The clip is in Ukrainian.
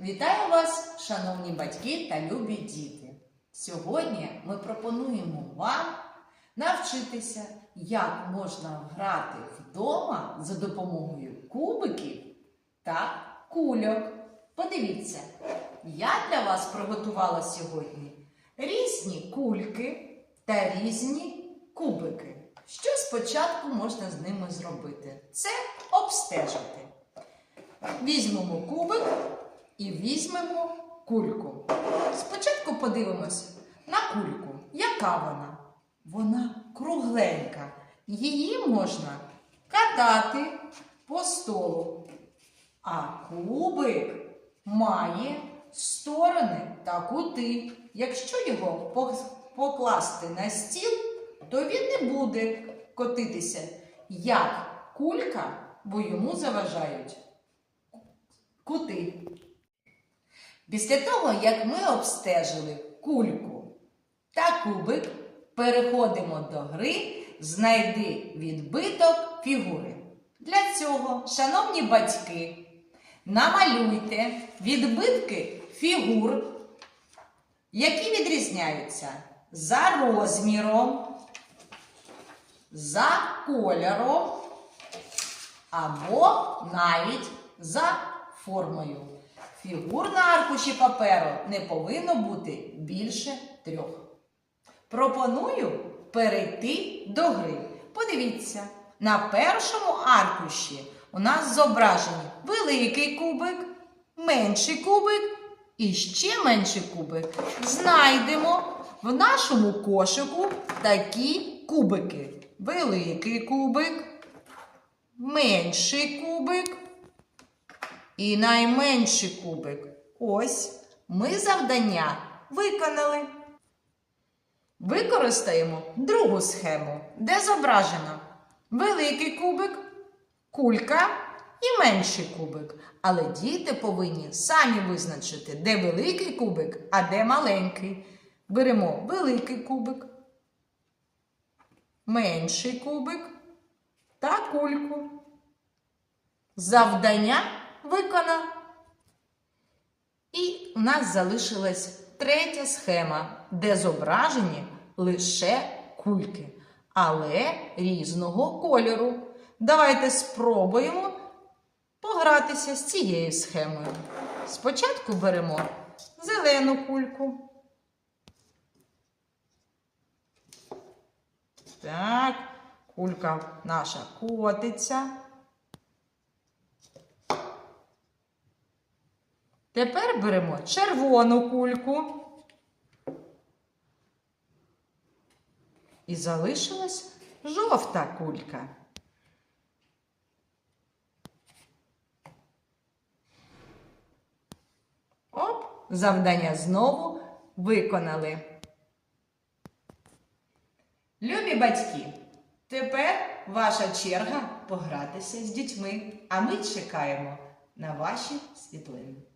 Вітаю вас, шановні батьки та любі діти! Сьогодні ми пропонуємо вам навчитися, як можна грати вдома за допомогою кубиків та кульок. Подивіться, я для вас приготувала сьогодні різні кульки та різні кубики. Що спочатку можна з ними зробити? Це обстежити. Візьмемо кубик і візьмемо кульку. Спочатку подивимося на кульку. Яка вона? Вона кругленька. Її можна катати по столу. А кубик має сторони та кути. Якщо його покласти на стіл, то він не буде котитися як кулька, бо йому заважають кути. Після того, як ми обстежили кульку та кубик, переходимо до гри Знайди відбиток фігури. Для цього, шановні батьки, намалюйте відбитки фігур, які відрізняються за розміром, за кольором або навіть за формою. Фігур на аркуші паперу не повинно бути більше трьох. Пропоную перейти до гри. Подивіться, на першому аркуші у нас зображені великий кубик, менший кубик і ще менший кубик. Знайдемо в нашому кошику такі кубики. Великий кубик, менший кубик і найменший кубик. Ось ми завдання виконали. Використаємо другу схему, де зображено великий кубик, кулька і менший кубик. Але діти повинні самі визначити, де великий кубик, а де маленький. Беремо великий кубик, менший кубик та кульку. Завдання виконано. І у нас залишилась третя схема, де зображені лише кульки, але різного кольору. Давайте спробуємо погратися з цією схемою. Спочатку беремо зелену кульку. Так, кулька наша котиться. Тепер беремо червону кульку. І залишилась жовта кулька. Оп, завдання знову виконали. Любі батьки, тепер ваша черга погратися з дітьми, а ми чекаємо на ваші світлини.